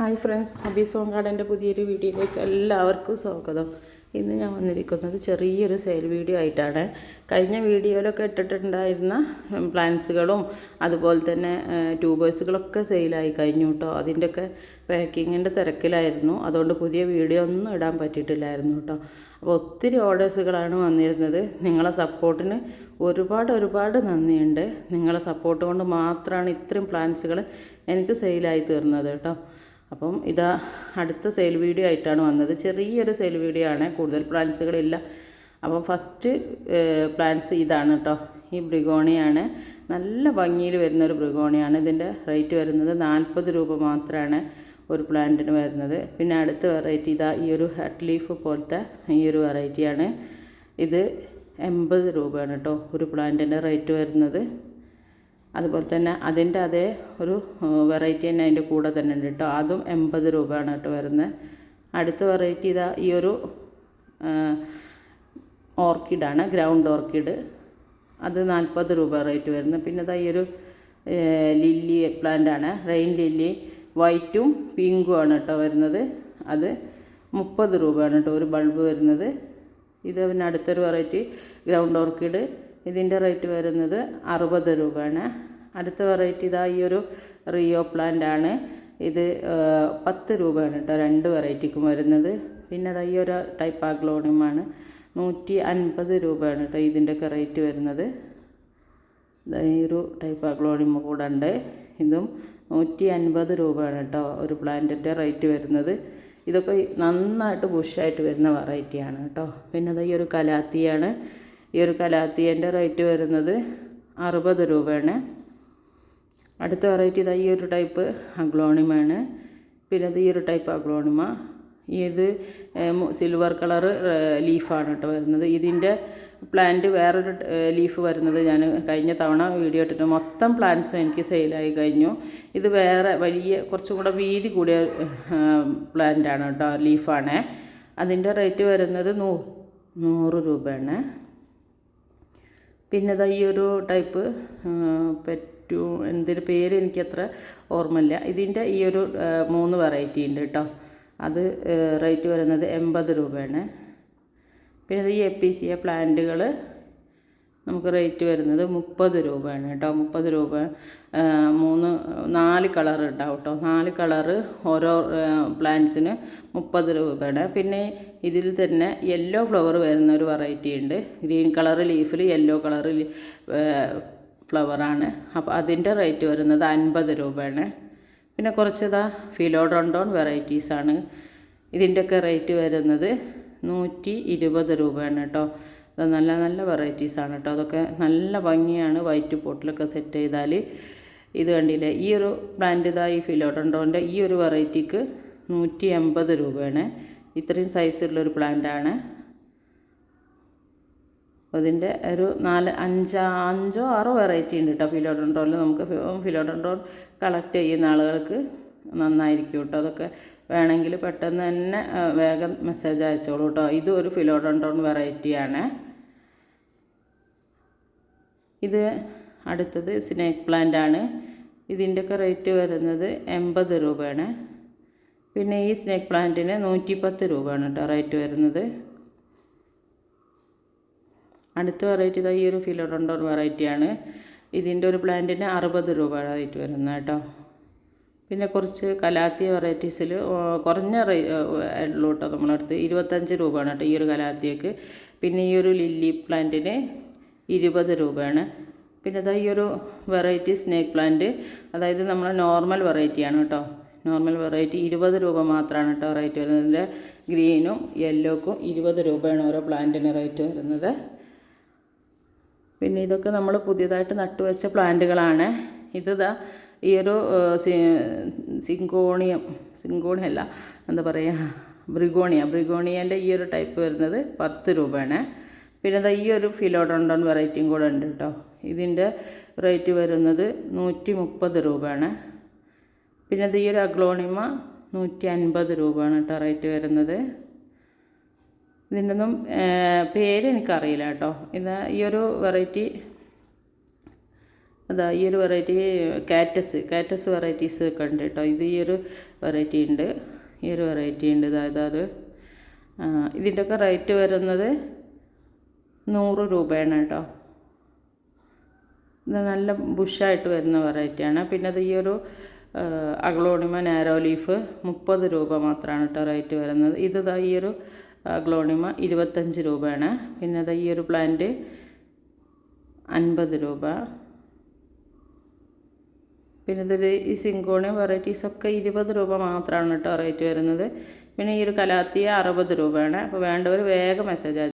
Hi friends Hampi സോങ് സോങ്കാടന്റെ പുതിയൊരു വീഡിയോയിലേക്ക് എല്ലാവർക്കും സ്വാഗതം. ഇന്ന് ഞാൻ വന്നിരിക്കുന്നത് ചെറിയൊരു സെയിൽ വീഡിയോ ആയിട്ടാണ്. കഴിഞ്ഞ വീഡിയോയിലൊക്കെ ഇട്ടിട്ടുണ്ടായിരുന്ന പ്ലാന്റ്സുകളും അതുപോലെ തന്നെ ട്യൂബേഴ്സുകളൊക്കെ സെയിലായി കഴിഞ്ഞു കേട്ടോ. അതിന്റെയൊക്കെ പാക്കിങ്ങിന്റെ തിരക്കിലായിരുന്നു. അതുകൊണ്ട് പുതിയ വീഡിയോ ഒന്നും ഇടാൻ പറ്റിയിട്ടില്ലായിരുന്നു കേട്ടോ. അപ്പോൾ ഒത്തിരി ഓർഡേഴ്സുകളാണ് വന്നിരുന്നത്. നിങ്ങളെ സപ്പോർട്ടിന് ഒരുപാട് ഒരുപാട് നന്ദിയുണ്ട്. നിങ്ങളെ സപ്പോർട്ട് കൊണ്ട് മാത്രമാണ് ഇത്രയും പ്ലാന്റ്സുകൾ എനിക്ക് സെയിലായി തീർന്നത് കേട്ടോ. അപ്പം ഇതാ അടുത്ത സെയിൽ വീഡിയോ ആയിട്ടാണ് വന്നത്. ചെറിയൊരു സെയിൽ വീഡിയോ ആണ്. കൂടുതൽ പ്ലാന്റ്സുകളില്ല അപ്പം ഫസ്റ്റ് പ്ലാന്റ്സ് ഇതാണ് കേട്ടോ ഈ ബ്രിഗോണിയാണ് നല്ല ഭംഗിയിൽ വരുന്ന ഒരു ബ്രിഗോണിയാണ് ഇതിന്റെ റേറ്റ് വരുന്നത് നാൽപ്പത് രൂപ മാത്രമാണ് ഒരു പ്ലാന്റിന് വരുന്നത്. പിന്നെ അടുത്ത വെറൈറ്റി ഇതാ ഈ ഒരു ഹട്ട് ലീഫ് പോലത്തെ ഈ ഒരു വെറൈറ്റിയാണ് ഇത് എൺപത് രൂപയാണ് കേട്ടോ ഒരു പ്ലാന്റിന്റെ റേറ്റ് വരുന്നത്. അതുപോലെ തന്നെ അതിന്റെ അതേ ഒരു വെറൈറ്റി തന്നെ അതിന്റെ കൂടെ തന്നെ ഉണ്ട് കേട്ടോ. അതും എൺപത് രൂപയാണ് കേട്ടോ വരുന്നത്. അടുത്ത വെറൈറ്റി ഇതാ ഈ ഒരു ഓർക്കിഡാണ് ഗ്രൗണ്ട് ഓർക്കിഡ് അത് നാൽപ്പത് രൂപ റേറ്റ് വരുന്നത് പിന്നെ ഇതാ ഈ ഒരു ലില്ലി പ്ലാന്റ് ആണ് റെയിൻ ലില്ലി വൈറ്റും പിങ്കും ആണ് കേട്ടോ വരുന്നത്. അത് മുപ്പത് രൂപയാണ് കേട്ടോ ഒരു ബൾബ് വരുന്നത്. ഇത് പിന്നെ അടുത്തൊരു വെറൈറ്റി ഗ്രൗണ്ട് ഓർക്കിഡ് ഇതിന്റെ റേറ്റ് വരുന്നത് അറുപത് രൂപയാണ്. അടുത്ത വെറൈറ്റി ഇതാ ഈ ഒരു റിയോ പ്ലാന്റ് ആണ്. ഇത് പത്ത് രൂപയാണ് കേട്ടോ രണ്ട് വെറൈറ്റിക്കും വരുന്നത്. പിന്നെ അതാ ഈ ഒരു ടൈപ്പ് ആഗ്ലോണിയമാണ് നൂറ്റി അൻപത് രൂപയാണ് കേട്ടോ ഇതിന്റെയൊക്കെ റേറ്റ് വരുന്നത്. ഈ ഒരു ടൈപ്പ് ആഗ്ലോണിയം കൂടെ ഉണ്ട്. ഇതും നൂറ്റി അൻപത് രൂപയാണ് കേട്ടോ ഒരു പ്ലാന്റിന്റെ റേറ്റ് വരുന്നത്. ഇതൊക്കെ നന്നായിട്ട് ബുഷായിട്ട് വരുന്ന വെറൈറ്റിയാണ് കേട്ടോ. പിന്നെ അതാ ഈ ഒരു കലാത്തിയാണ്. ഈ ഒരു കലാത്തിയന്റെ റേറ്റ് വരുന്നത് അറുപത് രൂപയാണ്. അടുത്ത വെറൈറ്റി ഇതാ ഈ ഒരു ടൈപ്പ് അഗ്ലോണിമയാണ്. പിന്നെ ഇത് ഈ ഒരു ടൈപ്പ് അഗ്ലോണിമ. ഇത് സിൽവർ കളർ ലീഫാണ് കേട്ടോ വരുന്നത്. ഇതിന്റെ പ്ലാന്റ് വേറൊരു ലീഫ് വരുന്നത് ഞാൻ കഴിഞ്ഞ തവണ വീഡിയോ ഇട്ടിട്ട് മൊത്തം പ്ലാന്റ്സും എനിക്ക് സെയിലായി കഴിഞ്ഞു. ഇത് വേറെ വലിയ കുറച്ചും കൂടെ വീതി കൂടിയ പ്ലാന്റാണ് കേട്ടോ ലീഫാണ് അതിന്റെ റേറ്റ് വരുന്നത് നൂ നൂറ് രൂപയാണ്. പിന്നെ ഇതാ ഈ ഒരു ടൈപ്പ് പെറ്റു എന്തൊരു പേര് എനിക്കത്ര ഓർമ്മയില്ല. ഇതിന്റെ ഈ ഒരു മൂന്ന് വെറൈറ്റി ഉണ്ട് കേട്ടോ അത് റേറ്റ് വരുന്നത് എൺപത് രൂപയാണ്. പിന്നെ ഈ എ പി സി എ പ്ലാന്റുകൾ നമുക്ക് റേറ്റ് വരുന്നത് മുപ്പത് രൂപയാണ് കേട്ടോ മുപ്പത് രൂപ മൂന്ന് നാല് കളർ ഉണ്ടാവും കേട്ടോ നാല് കളർ ഓരോ പ്ലാന്റ്സിന് മുപ്പത് രൂപയാണ്. പിന്നെ ഇതിൽ തന്നെ യെല്ലോ ഫ്ലവർ വരുന്ന ഒരു വെറൈറ്റി ഉണ്ട്. ഗ്രീൻ കളർ ലീഫിൽ യെല്ലോ കളർ ഫ്ലവറാണ്. അപ്പോൾ അതിന്റെ റേറ്റ് വരുന്നത് അൻപത് രൂപയാണ്. പിന്നെ കുറച്ച് ഇതാ ഫിലോഡോണ്ടോൺ വെറൈറ്റീസാണ്. ഇതിന്റെയൊക്കെ റേറ്റ് വരുന്നത് നൂറ്റി ഇരുപത് രൂപയാണ് കേട്ടോ. അത് നല്ല നല്ല വെറൈറ്റീസാണ് കേട്ടോ. അതൊക്കെ നല്ല ഭംഗിയാണ് വൈറ്റ് പോട്ടിലൊക്കെ സെറ്റ് ചെയ്താൽ ഇത് കണ്ടില്ലേ ഈ ഒരു പ്ലാന്റ് ഇതാ ഈ ഫിലോഡോണ്ടോന്റെ ഈ ഒരു വെറൈറ്റിക്ക് നൂറ്റി എൺപത് രൂപയാണ്. ഇത്രയും സൈസുള്ളൊരു പ്ലാന്റാണ് അതിന്റെ ഒരു നാല് അഞ്ച് അഞ്ചോ ആറോ വെറൈറ്റി ഉണ്ട് കേട്ടോ ഫിലോഡൻഡ്രോയിൽ നമുക്ക് ഫിലോഡൻഡ്രോൾ കളക്ട് ചെയ്യുന്ന ആളുകൾക്ക് നന്നായിരിക്കും കേട്ടോ അതൊക്കെ വേണമെങ്കിൽ പെട്ടെന്ന് തന്നെ വേഗം മെസ്സേജ് അയച്ചോളൂ കേട്ടോ ഇത് ഒരു ഫിലോഡൻഡ്രോൺ വെറൈറ്റിയാണ് ഇത് അടുത്തത് സ്നേക്ക് പ്ലാന്റ് ആണ്. ഇതിന്റെയൊക്കെ റേറ്റ് വരുന്നത് എൺപത് രൂപയാണ്. പിന്നെ ഈ സ്നേക്ക് പ്ലാന്റിന് നൂറ്റിപ്പത്ത് രൂപയാണ് കേട്ടോ റേറ്റ് വരുന്നത്. അടുത്ത വെറൈറ്റി ഇതാ ഈ ഒരു ഫിലോഡോണ്ടോൺ വെറൈറ്റിയാണ് ഇതിന്റെ ഒരു പ്ലാന്റിന് അറുപത് രൂപ റേറ്റ് വരുന്നത് കേട്ടോ. പിന്നെ കുറച്ച് കലാത്തിയ വെറൈറ്റീസിൽ കുറഞ്ഞ റേ ഉള്ളൂ കേട്ടോ നമ്മളടുത്ത് ഇരുപത്തഞ്ച് രൂപയാണ് കേട്ടോ ഈ ഒരു കലാത്തിയക്ക്. പിന്നെ ഈ ഒരു ലില്ലി പ്ലാന്റിന് ഇരുപത് രൂപയാണ്. പിന്നെ ഇതാ ഈ ഒരു വെറൈറ്റി സ്നേക്ക് പ്ലാന്റ് അതായത് നമ്മൾ നോർമൽ വെറൈറ്റിയാണ് കേട്ടോ. നോർമൽ വെറൈറ്റി ഇരുപത് രൂപ മാത്രമാണ് കേട്ടോ റേറ്റ് വരുന്നത്. ഗ്രീനും യെല്ലോക്കും ഇരുപത് രൂപയാണ് ഓരോ പ്ലാന്റിന് റേറ്റ് വരുന്നത്. പിന്നെ ഇതൊക്കെ നമ്മൾ പുതിയതായിട്ട് നട്ടുവെച്ച പ്ലാന്റുകളാണ്. ഇതാ ഈ ഒരു സിങ്കോണിയം സിങ്കോണിയം അല്ല എന്താ പറയുക ബ്രിഗോണിയ. ബ്രിഗോണിയന്റെ ഈ ഒരു ടൈപ്പ് വരുന്നത് പത്ത് രൂപയാണ്. പിന്നെ ഇതാ ഈ ഒരു ഫിലോഡോണ്ടോൺ വെറൈറ്റിയും കൂടെ ഉണ്ട് കേട്ടോ ഇതിന്റെ റേറ്റ് വരുന്നത് നൂറ്റി മുപ്പത് രൂപയാണ്. പിന്നെ ഇത് ഈ ഒരു അഗ്ലോണിമ നൂറ്റി അൻപത് രൂപയാണ് കേട്ടോ റേറ്റ് വരുന്നത്. ഇതിന്റെ ഒന്നും പേര് എനിക്കറിയില്ല കേട്ടോ. ഇത് ഈ ഒരു വെറൈറ്റി അതാ ഈ ഒരു വെറൈറ്റി കാറ്റസ് കാറ്റസ് വെറൈറ്റീസ് ഒക്കെ ഉണ്ട് കേട്ടോ. ഇത് ഈ ഒരു വെറൈറ്റി ഉണ്ട്. ഈ ഒരു വെറൈറ്റി ഉണ്ട്. അതായത് അത് ഇതിന്റെയൊക്കെ റേറ്റ് വരുന്നത് നൂറ് രൂപയാണ് കേട്ടോ. ഇത് നല്ല ബുഷായിട്ട് വരുന്ന വെറൈറ്റിയാണ്. പിന്നെ അത് ഈ ഒരു അഗ്ലോണിമ നാരോ ലീഫ് മുപ്പത് രൂപ മാത്രമാണ് കേട്ടോ റേറ്റ് വരുന്നത്. ഇത് ഈ ഒരു അഗ്ലോണിമ ഇരുപത്തഞ്ച് രൂപയാണ്. പിന്നെ ദാ ഈ ഒരു പ്ലാന്റ് അൻപത് രൂപ. പിന്നെ ഇതിൽ ഈ സിങ്കോണിയം വെറൈറ്റീസ് ഒക്കെ ഇരുപത് രൂപ മാത്രമാണ് കേട്ടോ റേറ്റ് വരുന്നത്. പിന്നെ ഈ ഒരു കലാത്തിയ അറുപത് രൂപയാണ്. അപ്പോൾ വേണ്ടവർ വേഗം മെസ്സേജ്